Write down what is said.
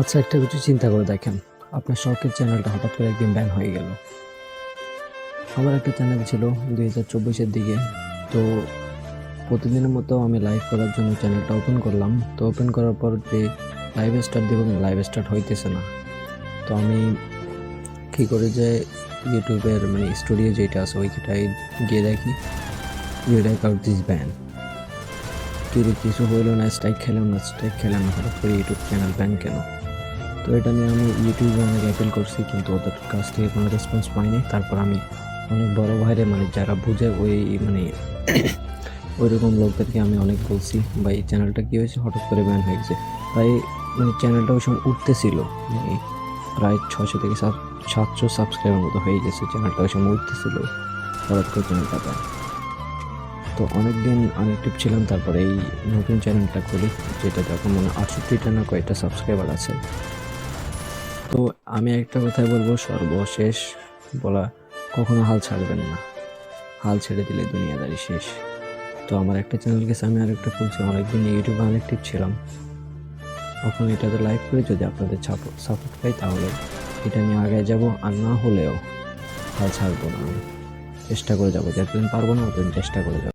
আচ্ছা একটা কিছু চিন্তা করে দেখেন। আপনার শখের চ্যানেলটা হঠাৎ করে একদিন ব্যান হয়ে গেল। আমার একটা চ্যানেল ছিল দুই হাজার চব্বিশের দিকে। তো প্রতিদিনের মতো আমি লাইভ করার জন্য চ্যানেলটা ওপেন করলাম। তো ওপেন করার পর যে লাইভ স্টার্ট দেব লাইভ স্টার্ট হইতেছে না। তো আমি কী করে যে ইউটিউবের মানে স্টুডিও যেটা আছে ওইটাই গিয়ে দেখি ইউরাইক আউট দিস ব্যান কিন্তু কিছু হইল না স্ট্রাইক খেলাম না স্ট্রাইক খেলাম না, হঠাৎ করে ইউটিউব চ্যানেল ব্যান কেন? তো এটা নিয়ে আমি ইউটিউবে অনেক অ্যাপেল করছি, কিন্তু ওদের কাছ থেকে কোনো রেসপন্স পাইনি। তারপর আমি অনেক বড় ভাইরে মানে যারা বুঝে ওই মানে ওই রকম লোকদেরকে আমি অনেক বলছি বা এই চ্যানেলটা কী হয়েছে? হঠাৎ করে ব্যান হয়ে গেছে। তাই মানে চ্যানেলটা ওই সময় উঠতেছিল মানে প্রায় ছশো থেকে সাত, সাতশো সাবস্ক্রাইবার মতো হয়ে গেছে চ্যানেলটা ওই সময় উঠতেছিল, হঠাৎ করে চ্যানেলটা ব্যান তো অনেক দিন আনএক্টিভ ছিলাম, তারপরে এই নতুন চ্যানেলটা খুলি যেটাতে এখন মানে আটষট্টিটা না কয়েকটা সাবস্ক্রাইবার আছে তো আমি একটা কথাই বলব, সর্বশেষ বলা কখনো হাল ছাড়বেন না। হাল ছেড়ে দিলে দুনিয়াদারি শেষ। তো আমার একটা চ্যানেল গেছে আমি আরেকটা খুলছি অনেকদিন ইউটিউবে আনএক্টিভ ছিলাম। এখন এটাতে লাইভ করে যদি আপনাদের সাপোর্ট পাই তাহলে এটা নিয়ে আগে যাব, আর না হলেও হাল ছাড়বো না আমি। চেষ্টা করে যাব, যতদিন পারব না ততদিন চেষ্টা করে যাব।